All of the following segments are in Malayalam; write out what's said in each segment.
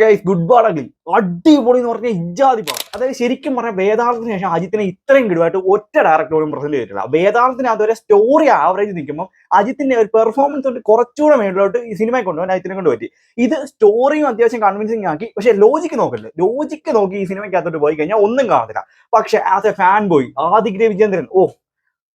ഗൈസ് ഗുഡ് ബോൾ അഗ്ലി അടിപൊളി എന്ന് പറഞ്ഞാൽ ഇജാതി പാട്. അതായത് ശരിക്കും പറഞ്ഞാൽ വേദാളത്തിന് ശേഷം അജിത്തിനെ ഇത്രയും കിടുവായിട്ട് ഒറ്റ ഡയറക്ടറോടും പ്രസന്റ് ചെയ്തിട്ടില്ല. വേദാളത്തിന് അതുവരെ സ്റ്റോറി ആവറേജ് നിൽക്കുമ്പോൾ അജിത്തിന്റെ ഒരു പെർഫോമൻസ് കൊണ്ട് കുറച്ചുകൂടെ മേളിലോട്ട് ഈ സിനിമയെ കൊണ്ടുപോകാൻ അജിത്തിനെ കൊണ്ട് പറ്റി ഇത് സ്റ്റോറിയും അത്യാവശ്യം കൺവിൻസിങ് ആക്കി. പക്ഷെ ലോജിക്ക് നോക്കല്ലേ ലോജിക്ക് നോക്കി ഈ സിനിമയ്ക്കകത്തോട്ട് പോയി കഴിഞ്ഞാൽ ഒന്നും കാണത്തില്ല. പക്ഷെ as a fan boy Adhik Ravichandran ഓ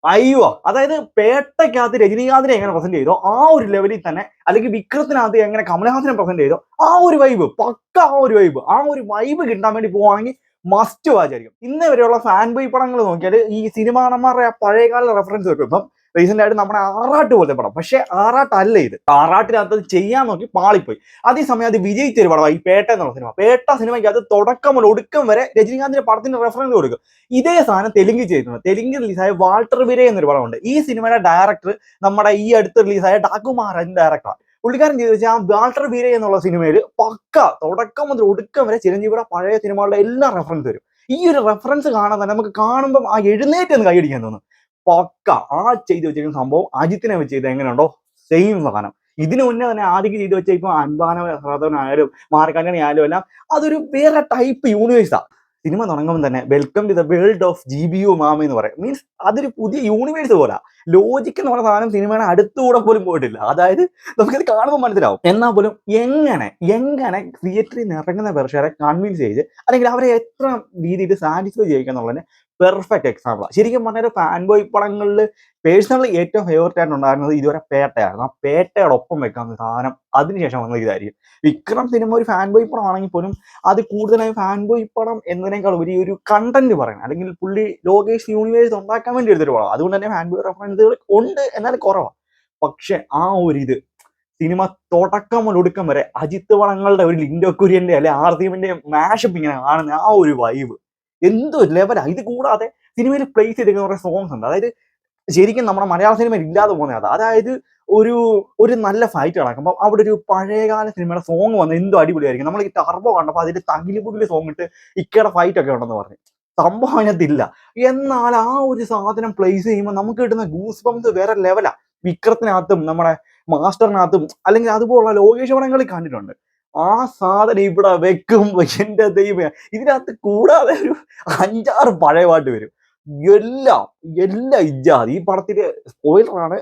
അയ്യോ അതായത് പേട്ടയ്ക്കകത്ത് രജനീകാന്തിനെ എങ്ങനെ പ്രസന്റ് ചെയ്തോ ആ ഒരു ലെവലിൽ തന്നെ അല്ലെങ്കിൽ വിക്രത്തിനകത്ത് എങ്ങനെ കമലഹാസനെ പ്രസന്റ് ചെയ്തോ ആ ഒരു വൈബ് പക്ക ആ ഒരു വൈബ് ആ ഒരു വൈബ് കിട്ടാൻ വേണ്ടി പോവാണെങ്കിൽ മസ്റ്റ് വാചാരിക്കും ഇന്ന് വരെയുള്ള ഫാൻ ബോയ് പടങ്ങൾ നോക്കിയാൽ ഈ സിനിമാ നമ്മുടെ ആ പഴയകാല റെഫറൻസ് വെക്കും ഇപ്പം റീസെന്റ് ആയിട്ട് നമ്മുടെ ആറാട്ട് പോലത്തെ പടം. പക്ഷെ ആറാട്ടല്ല ഇത്. ആറാട്ടിനകത്ത് ചെയ്യാൻ നോക്കി പാളിപ്പോയി. അതേസമയം അത് വിജയിച്ച ഒരു പേട്ട എന്നുള്ള സിനിമ. പേട്ട സിനിമയ്ക്ക് അത് തുടക്കം മുതൽ ഒടുക്കം വരെ രജനീകാന്തിന്റെ പടത്തിന്റെ റെഫറൻസ് കൊടുക്കും. ഇതേ സാധനം തെലുങ്ക് ചെയ്തിട്ടുണ്ട്. തെലുങ്ക് റിലീസായ വാൾട്ടർ വിരേ എന്നൊരു പടമുണ്ട്. ഈ സിനിമയുടെ ഡയറക്ടർ നമ്മുടെ ഈ അടുത്ത് റിലീസായ ഡാക്കുമാറാജൻ ഡയറക്ടറാണ് പുള്ളിക്കാരൻ ചെയ്തു വെച്ചാൽ ആ വാൾട്ടർ വീര എന്നുള്ള സിനിമയിൽ പക്ക തുടക്കം മുതൽ ഒടുക്കം വരെ ചിരഞ്ജീവിയുടെ പഴയ സിനിമകളുടെ എല്ലാ റെഫറൻസ് വരും. ഈ ഒരു റെഫറൻസ് കാണാൻ തന്നെ നമുക്ക് കാണുമ്പോൾ ആ എഴുന്നേറ്റ് ഒന്ന് കൈയടിക്കാൻ തോന്നും. പക്ക. ആ ചെയ്തു വെച്ചിരിക്കുന്ന സംഭവം അജിത്തിനെ വെച്ച് ചെയ്ത് എങ്ങനെയുണ്ടോ? സെയിം സാധനം. ഇതിനു മുന്നേ തന്നെ ആദ്യം ചെയ്തു വെച്ച ഇപ്പൊ അൻപാനായാലും മാർക്കാന്റണി ആയാലും എല്ലാം അതൊരു വേറെ ടൈപ്പ് യൂണിവേഴ്സാണ് സിനിമ തുടങ്ങുമ്പോൾ തന്നെ welcome to the world of G B U mama എന്ന് പറയും. മീൻസ് അതൊരു പുതിയ യൂണിവേഴ്സ് പോലെ. ലോജിക്ക് എന്ന് പറഞ്ഞ സാധനം സിനിമയുടെ അടുത്തുകൂടെ പോലും പോയിട്ടില്ല. അതായത് നമുക്കിത് കാണുമ്പോൾ മനസ്സിലാവും. എന്നാൽ പോലും എങ്ങനെ എങ്ങനെ തിയേറ്ററിൽ നിന്ന് ഇറങ്ങുന്ന പ്രേക്ഷകരെ കൺവിൻസ് ചെയ്ത് അല്ലെങ്കിൽ അവരെ എത്ര രീതിയിൽ സാറ്റിസ്ഫൈ ചെയ്യിക്കുക എന്നുള്ളതിന് പെർഫെക്റ്റ് എക്സാമ്പിൾ ശരിക്കും പറഞ്ഞാൽ ഫാൻ ബോയ് പടങ്ങളിൽ പേഴ്സണലി ഏറ്റവും ഫേവററ്റ് ആയിട്ട് ഉണ്ടായിരുന്നത് ഇതുവരെ പേട്ടയായിരുന്നു. ആ പേട്ടയുടെ ഒപ്പം വെക്കാൻ സാധനം അതിനുശേഷം വന്ന ഇതായിരിക്കും. വിക്രം സിനിമ ഒരു ഫാൻ ബോയ് പടം ആണെങ്കിൽ പോലും അത് കൂടുതലായി ഫാൻ ബോയ് പടം എന്നതിനേക്കാൾ ഒരു ഒരു കണ്ടന്റ് പറയണം അല്ലെങ്കിൽ പുള്ളി ലോകേഷ് യൂണിവേഴ്സ് ഉണ്ടാക്കാൻ വേണ്ടി എടുത്തൊരു പടം. അതുകൊണ്ട് തന്നെ ഫാൻ ബോയ് റെഫറൻസുകൾ ഉണ്ട് എന്നാൽ കുറവാണ് പക്ഷെ ആ ഒരു ഇത് സിനിമ തുടക്കം മുതൽ ഒടുക്കം വരെ അജിത്ത് വളങ്ങളുടെ ഒരു ലിൻഡോ കുര്യന്റെ അല്ലെ ആർദീമിന്റെ മാഷപ്പ് ഇങ്ങനെ കാണുന്ന ആ ഒരു വൈബ് എന്തോ ലെവലാ ഇത് കൂടാതെ സിനിമയിൽ പ്ലേസ് ചെയ്തിരിക്കുന്ന കുറെ സോങ്സ് ഉണ്ട്. അതായത് ശരിക്കും നമ്മുടെ മലയാള സിനിമയിൽ ഇല്ലാതെ പോകുന്ന അതാ അതായത് ഒരു ഒരു നല്ല ഫൈറ്റ് നടക്കുമ്പോൾ അവിടെ ഒരു പഴയകാല സിനിമയുടെ സോങ് വന്ന് എന്തോ അടിപൊളിയായിരിക്കും. നമ്മൾ ഈ ടർബോ കണ്ടപ്പോൾ അതിന്റെ തകിലി പുതിലി സോങ് ഇട്ട് ഇക്കയുടെ ഫൈറ്റ് ഒക്കെ ഉണ്ടെന്ന് പറഞ്ഞു. സംഭവം അതിനകത്തില്ല. എന്നാൽ ആ ഒരു സാധനം പ്ലേസ് ചെയ്യുമ്പോൾ നമുക്ക് കിട്ടുന്ന ഗൂസ് ബംസ് വേറെ ലെവലാ വിക്രത്തിനകത്തും നമ്മുടെ മാസ്റ്ററിനകത്തും അല്ലെങ്കിൽ അതുപോലുള്ള ലോകേഷ് പടങ്ങളിൽ കണ്ടിട്ടുണ്ട്. ആ സാധനം ഇവിടെ വെക്കും. എന്റെ ദൈവം ഇതിനകത്ത് കൂടാതെ ഒരു അഞ്ചാറ് പഴയ പാട്ട് വരും. എല്ലാം എല്ലാം ഇജാതി ഈ പടത്തിന്റെ സ്പോയിലറാണ്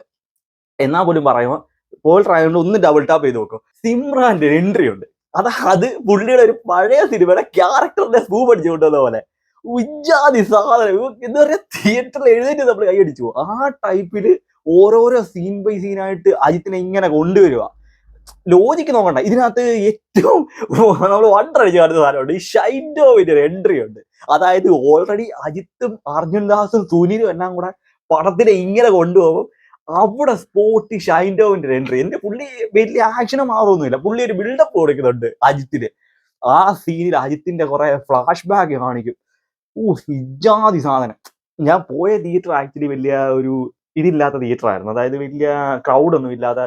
എന്നാ പോലും പറയുമ്പോൾ സ്പോയിലർ ഒന്ന് ഡബിൾ ടാപ്പ് ചെയ്ത് നോക്കും. സിമ്രാന്റെ എൻട്രി ഉണ്ട്. അത് അത് പുള്ളിയുടെ ഒരു പഴയ സിനിമയുടെ ക്യാരക്ടറിന്റെ സ്പൂ പഠിച്ചുകൊണ്ടത് പോലെ. ഉജ്ജാതി സാധനം. എന്താ പറയാ തിയേറ്ററിൽ എഴുന്നേറ്റ് നമ്മൾ കൈയടിച്ചു പോകും. ആ ടൈപ്പിൽ ഓരോരോ സീൻ ബൈ സീനായിട്ട് അജിത്തിനെ ഇങ്ങനെ കൊണ്ടുവരിക ലോജിക്ക് നോക്കണ്ട. ഇതിനകത്ത് ഏറ്റവും നമ്മൾ വണ്ടർ അടിച്ച് കാണുന്ന സാധനമുണ്ട്. ഈ ഷൈൻഡോവിന്റെ ഒരു എൻട്രി ഉണ്ട്. അതായത് ഓൾറെഡി അജിത്തും അർജുൻ ദാസും സുനിലും എല്ലാം കൂടെ പടത്തിനെ ഇങ്ങനെ കൊണ്ടുപോകും. അവിടെ സ്പോട്ട് ഷൈൻഡോവിന്റെ ഒരു എൻട്രി എന്റെ പുള്ളി വലിയ ആക്ഷനും മാറൊന്നുമില്ല. പുള്ളി ഒരു ബിൽഡപ്പ് കൊടുക്കുന്നുണ്ട് അജിത്തിന്. ആ സീനിൽ അജിത്തിന്റെ കുറെ ഫ്ലാഷ് ബാക്ക് കാണിക്കും. ഓ ഇജാതി സാധനം. ഞാൻ പോയ തിയേറ്റർ ആക്ച്വലി വലിയ ഒരു ഇതില്ലാത്ത തിയേറ്റർ ആയിരുന്നു. അതായത് വലിയ ക്രൗഡ് ഒന്നും ഇല്ലാതെ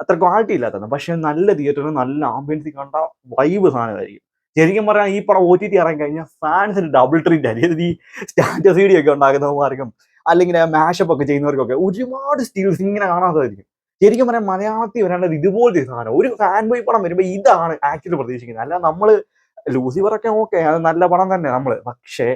അത്ര ക്വാളിറ്റി ഇല്ലാത്തതാണ്. പക്ഷെ നല്ല തിയേറ്ററിൽ നല്ല ആംബിയൻസ് കണ്ട വൈബ് സാധനമായിരിക്കും. ശരിക്കും പറഞ്ഞാൽ ഈ പടം ഒ ടി ടി ഇറങ്ങി കഴിഞ്ഞാൽ ഫാൻസിന് ഡബിൾ ട്രീറ്റ് ആയിരിക്കും. ഈ സ്റ്റാറ്റസ് വീഡിയോ ഒക്കെ ഉണ്ടാക്കുന്നവർക്കും അല്ലെങ്കിൽ മാഷപ്പ് ഒക്കെ ചെയ്യുന്നവർക്കൊക്കെ ഒരുപാട് സ്റ്റീൽസ് ഇങ്ങനെ കാണാത്തതായിരിക്കും. ശരിക്കും പറയാൻ മലയാളത്തിൽ വരേണ്ടത് ഇതുപോലത്തെ സാധനം. ഒരു ഫാൻ ബോയ് പടം വരുമ്പോൾ ഇതാണ് ആക്ച്വലി പ്രതീക്ഷിക്കുന്നത്. അല്ല നമ്മൾ ലൂസിഫർ ഒക്കെ ഓക്കെ അത് നല്ല പടം തന്നെ നമ്മൾ പക്ഷേ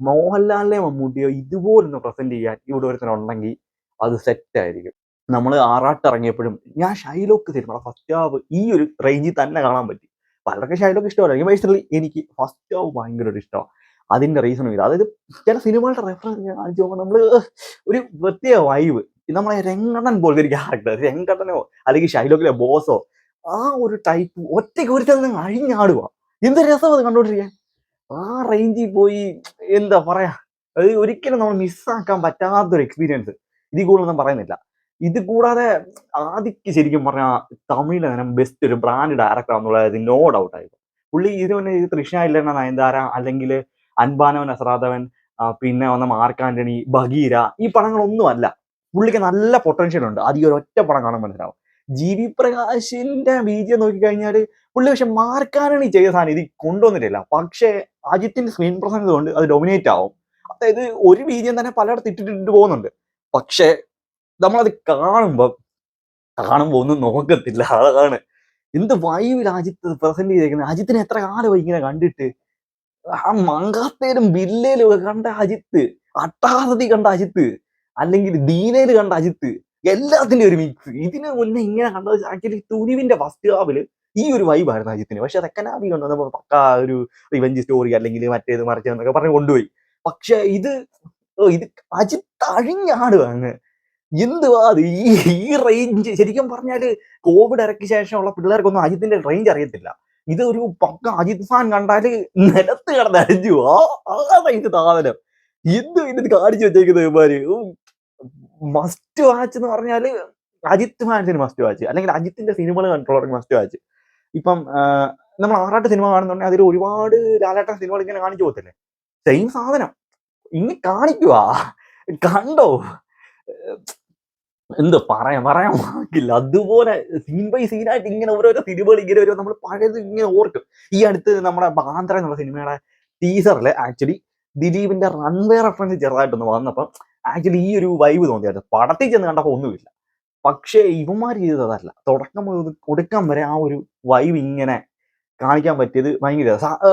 മോഹൻലാലിനെ മമ്മൂട്ടിയോ ഇതുപോലൊന്ന് പ്രസന്റ് ചെയ്യാൻ ഇവിടെ ഒരുത്തനുണ്ടെങ്കിൽ അത് സെറ്റ് ആയിരിക്കും. നമ്മൾ ആറാട്ട് ഇറങ്ങിയപ്പോഴും ഞാൻ ഷൈലോക്ക് സിനിമ ഫസ്റ്റ് ഹാവ് ഈ ഒരു റേഞ്ചിൽ തന്നെ കാണാൻ പറ്റി. പലർക്കും ഷൈലോക്ക് ഇഷ്ടമല്ല. പേഴ്സണലി എനിക്ക് ഫസ്റ്റ് ഹാവ് ഭയങ്കര ഒരു ഇഷ്ടമാണ് അതിന്റെ റീസണും ഇത് അതായത് ചില സിനിമകളുടെ റെഫറൻസ് കാണിച്ചു പോകുമ്പോൾ നമ്മൾ ഒരു പ്രത്യേക വൈവ് നമ്മളെ രംഗണ്ണൻ പോലത്തെ ഒരു ക്യാരക്ടർ രംഗണ്ണനോ അല്ലെങ്കിൽ ഷൈലോക്കിലെ ബോസോ ആ ഒരു ടൈപ്പ് ഒറ്റയ്ക്ക് ഒരുത്തന്നെ അഴിഞ്ഞാടുക എന്ത് രസം അത് കണ്ടോണ്ടിരിക്കാൻ? ആ റേഞ്ചിൽ പോയി എന്താ പറയാ? അത് ഒരിക്കലും നമ്മൾ മിസ്സാക്കാൻ പറ്റാത്തൊരു എക്സ്പീരിയൻസ് ഇതിൽ കൂടുതലൊന്നും പറയുന്നില്ല. ഇത് കൂടാതെ ആദിക്ക് ശരിക്കും പറഞ്ഞാൽ തമിഴിലെ ബെസ്റ്റ് ഒരു ബ്രാൻഡ് ഡയറക്ടർ എന്നുള്ളത് നോ ഡൗട്ട് ആയിരുന്നു പുള്ളി ഇതിന് മുന്നേ ഇത് തൃഷ്ണ ഇല്ലെന്ന നയൻതാര അല്ലെങ്കിൽ അൻപാനവൻ അസറാധവൻ പിന്നെ വന്ന മാർക്ക് ആന്റണി ബഗീര ഈ പടങ്ങളൊന്നും അല്ല. പുള്ളിക്ക് നല്ല പൊട്ടൻഷ്യൽ ഉണ്ട്. അത് ഒറ്റ പടം കാണാൻ മനസ്സിലാവും. ജി വി പ്രകാശിന്റെ ബീജം നോക്കിക്കഴിഞ്ഞാൽ പുള്ളി പക്ഷെ മാർക്കാനണി ചെയ്ത സാധനം ഇത് കൊണ്ടുവന്നിട്ടില്ല. പക്ഷേ അജിത്തിന്റെ സ്ക്രീൻ പ്രസൻസ് കൊണ്ട് അത് ഡൊമിനേറ്റ് ആവും. അതായത് ഒരു ബീജം തന്നെ പലയിടത്ത് ഇട്ടിട്ടിട്ട് പോകുന്നുണ്ട്. പക്ഷേ നമ്മളത് കാണുമ്പോൾ കാണുമ്പോൾ ഒന്നും നോക്കത്തില്ല. അതാണ്. എന്ത് വൈവിൽ അജിത്ത് പ്രസന്റ് ചെയ്തേക്കുന്നത് അജിത്തിനെ എത്ര കാലമായി ഇങ്ങനെ കണ്ടിട്ട്? ആ മങ്കാത്തേലും ബില്ലേലും ഒക്കെ കണ്ട അജിത്ത് അട്ടാസതി കണ്ട അജിത്ത് അല്ലെങ്കിൽ ദീനയിൽ കണ്ട അജിത്ത് എല്ലാത്തിന്റെ ഒരു മിക്സ് ഇതിന് മുന്നേ ഇങ്ങനെ കണ്ടത് ആക്ച്വലി തുരുവിന്റെ ഫസ്റ്റ് ഹാഫിൽ ഈ ഒരു വൈബായിരുന്നു അജിത്തിന്. പക്ഷെ തെക്കനാബി കൊണ്ടുവന്നപ്പോൾ പക്ക ഒരു റിവഞ്ച് സ്റ്റോറി അല്ലെങ്കിൽ മറ്റേത് മറിച്ചതെന്നൊക്കെ പറഞ്ഞ് കൊണ്ടുപോയി. പക്ഷെ ഇത് ഇത് അജിത്ത് അഴിഞ്ഞാടുവാണ് എന്തുവാ അത്? ഈ ഈ റേഞ്ച് ശരിക്കും പറഞ്ഞാൽ കോവിഡ് ഇറക്കിയ ശേഷമുള്ള പിള്ളേർക്കൊന്നും അജിത്തിന്റെ റേഞ്ച് അറിയത്തില്ല. ഇത് ഒരു പക്ക അജിത് ഫാൻ കണ്ടാൽ നിലത്ത് കിടന്ന് അരഞ്ഞു ആ റേഞ്ച് സാധനം. എന്ത് ഇത് കാണിച്ചു വെച്ചേക്കുന്നത് ഇവർ മസ്റ്റ് വാച്ച് എന്ന് പറഞ്ഞാൽ അജിത് ഫാൻസിന് മസ്റ്റ് വാച്ച് അല്ലെങ്കിൽ അജിത്തിന്റെ സിനിമകൾ കണ്ടുള്ളവർക്ക് മസ്റ്റ് വാച്ച് ഇപ്പം നമ്മൾ ആറാട്ട് സിനിമ കാണുന്നുണ്ടെങ്കിൽ അതിൽ ഒരുപാട് ലാലാട്ടൻ സിനിമകൾ ഇങ്ങനെ കാണിച്ചു പോകത്തില്ലേ? സെയിം സാധനം. ഇനി കാണിക്കുവാ. കണ്ടോ? എന്ത് പറയാൻ പറയാൻ വാക്കില്ല. അതുപോലെ സീൻ ബൈ സീനായിട്ട് ഇങ്ങനെ ഓരോരോ സിനിമകൾ ഇങ്ങനെ വരും നമ്മൾ പഴയത് ഇങ്ങനെ ഓർക്കും. ഈ അടുത്ത് നമ്മുടെ ബാന്ദ്ര എന്നുള്ള സിനിമയുടെ ടീസറിൽ ആക്ച്വലി ദിലീപിന്റെ റൺവേ റെഫറൻസ് ചെറുതായിട്ടൊന്ന് വന്നപ്പം ആക്ച്വലി ഈ ഒരു വൈബ് തോന്നിയായിരുന്നു. പടത്തിൽ ചെന്ന് കണ്ടപ്പോൾ ഒന്നുമില്ല. പക്ഷേ ഇവന്മാർ ചെയ്തതല്ല. തുടക്കം ഒടുക്കം വരെ ആ ഒരു വൈബ് ഇങ്ങനെ കാണിക്കാൻ പറ്റിയത് ഭയങ്കര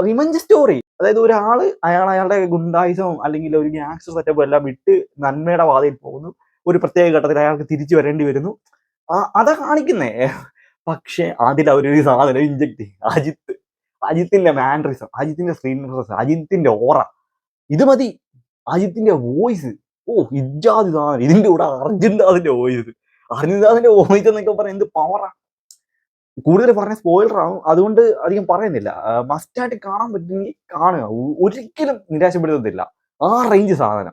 റിമഞ്ച് സ്റ്റോറി അതായത് ഒരാൾ അയാൾ അയാളുടെ ഗുണ്ടായുസവും അല്ലെങ്കിൽ ഒരു ഗ്യാങ്സ്റ്റർ സെറ്റപ്പും എല്ലാം വിട്ട് നന്മയുടെ വാതയിൽ പോകുന്നു. ഒരു പ്രത്യേക ഘട്ടത്തിൽ അയാൾക്ക് തിരിച്ചു വരേണ്ടി വരുന്നു. അതാ കാണിക്കുന്നേ. പക്ഷെ അതിൽ ഒരു സാധനം ഇഞ്ചക്ട് ചെയ്യും. അജിത്ത്. അജിത്തിന്റെ മാൻഡറിസം അജിത്തിന്റെ സ്ക്രീൻ പ്രസൻസ് അജിത്തിന്റെ ഓറ ഇത് മതി. അജിത്തിന്റെ വോയിസ് ഓ ഇജാദ് സാധനം ഇതിന്റെ കൂടെ അർജുൻദാസിന്റെ വോയിസ് അർജുൻദാസിന്റെ വോയിസ് എന്നൊക്കെ പറയാൻ എന്ത് പവറാ കൂടുതൽ പറഞ്ഞ സ്പോയിലർ ആവും. അതുകൊണ്ട് അധികം പറയുന്നില്ല. മസ്റ്റായിട്ട് കാണാൻ പറ്റുമെങ്കിൽ കാണുക. ഒരിക്കലും നിരാശപ്പെടുത്തത്തില്ല. ആ റേഞ്ച് സാധനം.